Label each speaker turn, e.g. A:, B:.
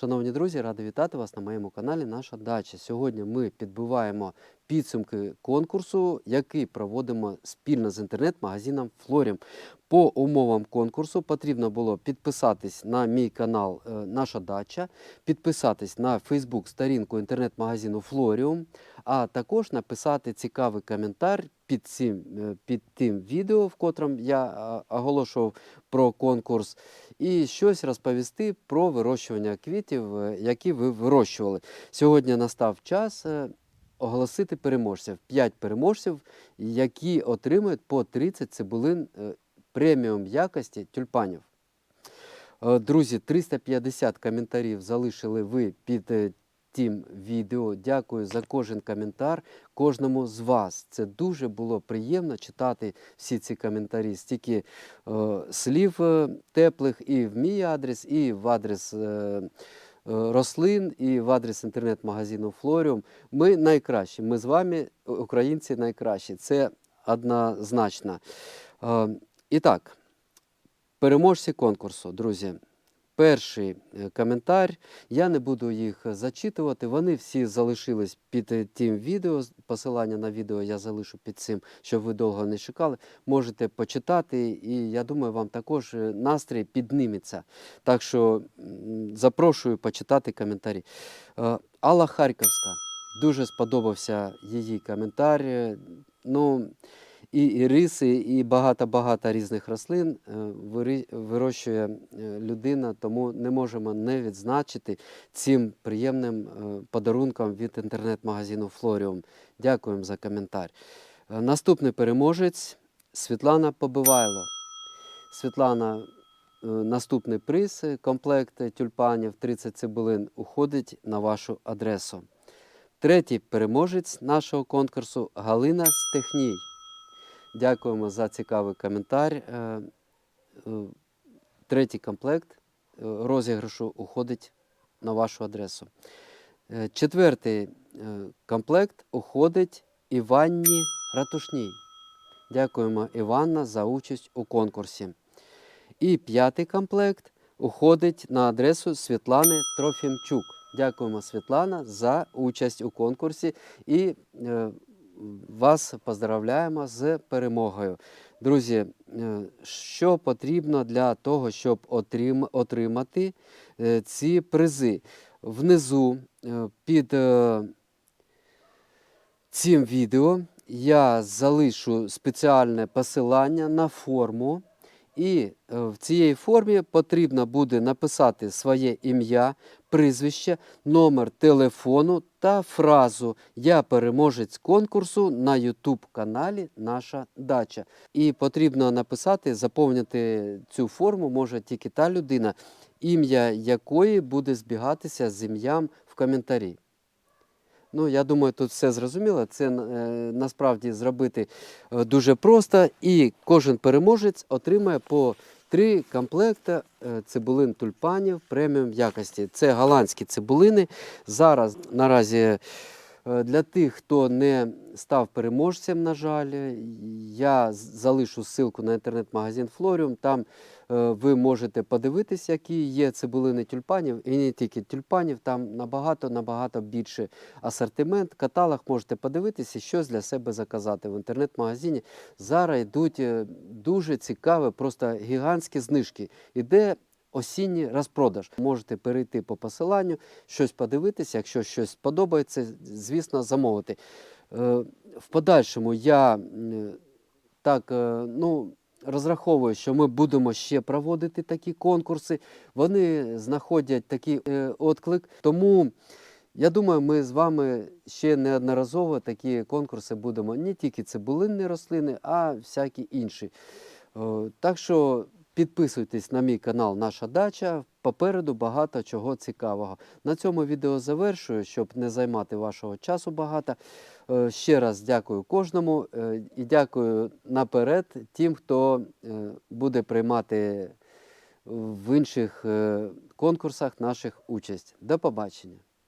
A: Шановні друзі, радий вітати вас на моєму каналі Наша дача. Сьогодні ми підбиваємо підсумки конкурсу, який проводимо спільно з інтернет-магазином Флорім. По умовам конкурсу потрібно було підписатись на мій канал е, Наша дача, підписатись на Фейсбук сторінку інтернет-магазину Флоріум, а також написати цікавий коментар під цим е, під тим відео, в котрому я е, оголошував про конкурс, і щось розповісти про вирощування квітів, які ви вирощували. Сьогодні настав час оголосити переможців. П'ять переможців, які отримують по 30 цибулин е, преміум якості тюльпанів. Е, Друзі, 350 коментарів залишили ви під е, тим відео. Дякую за кожен коментар, кожному з вас. Це дуже було приємно читати всі ці коментарі. Стільки е, слів теплих і в мій адрес, і в адрес. Е, Рослин і в адрес інтернет-магазину Флоріум. Ми найкращі. Ми з вами, українці, найкращі. Це однозначно. Е, І так, переможці конкурсу, друзі. Перший е, коментар. Я не буду їх зачитувати. Вони всі залишились під е, тим відео. Посилання на відео я залишу під цим, щоб ви довго не чекали. Можете почитати, і я думаю, вам також е, настрій підніметься. Так що запрошую почитати коментарі. Е, Алла Харківська. Дуже сподобався її коментар. Е, Ну, і іриси, і багато-багато різних рослин е, вирощує е, людина, тому не можемо не відзначити цим приємним е, подарунком від інтернет-магазину Флоріум. Дякуємо за коментар. Наступний переможець Світлана Побивайло. Світлана, наступний приз, комплект тюльпанів 30 цибулин уходить на вашу адресу. Третій переможець нашого конкурсу Галина Стехній. Дякуємо за цікавий коментар. Е, е, Третій комплект е, розіграшу уходить на вашу адресу. Четвертий комплект уходить Іванні Ратушній. Дякуємо, Іванна, за участь у конкурсі. І п'ятий комплект уходить на адресу Світлани Трофімчук. Дякуємо, Світлана, за участь у конкурсі і вас поздравляємо з перемогою. Друзі, е, що потрібно для того, щоб отримати е, ці призи? Внизу е, під цим відео я залишу спеціальне посилання на форму. І е, в цій формі потрібно буде написати своє ім'я, прізвище, номер телефону та фразу Я переможець конкурсу на YouTube каналі Наша дача. І потрібно написати, заповнити цю форму може тільки та людина, ім'я якої буде збігатися з ім'ям в коментарі. Ну, я думаю, тут все зрозуміло. Це е, насправді зробити е, дуже просто, і кожен переможець отримає по три комплекти е, цибулин тульпанів преміум якості. Це голландські цибулини. Зараз наразі е, для тих, хто не став переможцем, на жаль, я залишу ссылку на інтернет-магазин Флоріум. Там е, ви можете подивитись, які є цибулини тюльпанів, і не тільки тюльпанів, там набагато набагато більше асортимент. Каталог можете подивитися, щось для себе заказати в інтернет-магазині. Зараз йдуть е, дуже цікаві, просто гігантські знижки. Іде осінній розпродаж. Можете перейти по посиланню, щось подивитися. Якщо щось сподобається, звісно, замовити. Е, В подальшому я так, е, ну. Розраховую, що ми будемо ще проводити такі конкурси. Вони знаходять такий е, отклик. Тому я думаю, ми з вами ще неодноразово такі конкурси будемо не тільки цибулинні рослини, а всякі інші. Так що підписуйтесь на мій канал Наша Дача. Попереду багато чого цікавого. На цьому відео завершую, щоб не займати вашого часу багато. Е, Ще раз дякую кожному е, і дякую наперед тим, хто е, буде приймати в інших конкурсах наших участь. До побачення.